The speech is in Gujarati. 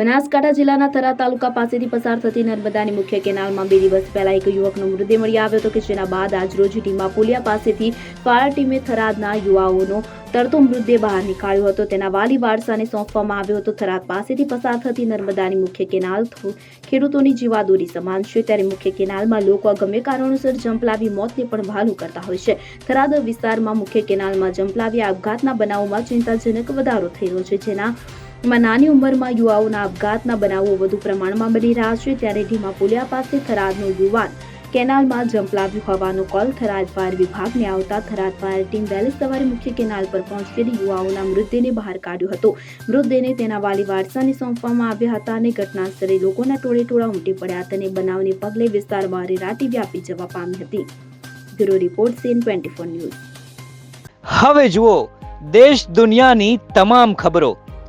બનાસકાંઠા જિલ્લાના થરા તાલુકા પાસેથી પસાર થતી નર્મદાની મુખ્ય કેનાલમાં બે દિવસ પહેલા એક યુવકનો મૃતદેહ મળી આવ્યો હતો કે જેના બાદ આજરોજ ડીમાપોલિયા પાસેથી ફાયર ટીમે થરાદના યુવાઓનો તરતો મૃતદેહ બહાર નીકાળ્યો હતો. તેના વાલી વારસાને સોંપવામાં આવ્યો હતો. થરાદ પાસેથી પસાર થતી નર્મદાની મુખ્ય કેનાલ ખેડૂતોની જીવાદોરી સમાન છે. ત્યારે મુખ્ય કેનાલમાં લોકો ગમે કારણોસર જંપલાવી મોતને પણ ભાલું કરતા હોય છે. થરાદ વિસ્તારમાં મુખ્ય કેનાલમાં જંપલાવી આપઘાતના બનાવોમાં ચિંતાજનક વધારો થઈ રહ્યો છે. જેના માં નાની ઉંમરમાં યુવાઓના આપઘાતના બનાવો વધુ પ્રમાણમાં બની રહ્યા છે, ત્યારે ઢીમા પુલિયા પાસે થરાદનો યુવાન કેનાલમાં જંપલાવ્યું હોવાનો કોલ થરાદ ફાયર વિભાગને આવતા થરાદ ફાયર ટીમ વહેલી સવારે મુખ્ય કેનાલ પર પહોંચેલી યુવાઓના મૃતદેહને બહાર કાઢ્યો હતો. મૃતદેહને તેના વાલી વારસાને સોંપવામાં આવ્યા હતા અને ઘટના સ્થળે લોકોના ટોળે ટોળા ઉમટી પડ્યા હતા અને બનાવને પગલે વિસ્તારમાં રેરાટી વ્યાપી જવા પામી હતી. Bureau report CN twenty four news. હવે જુઓ, દેશ દુનિયાની તમામ ખબરો.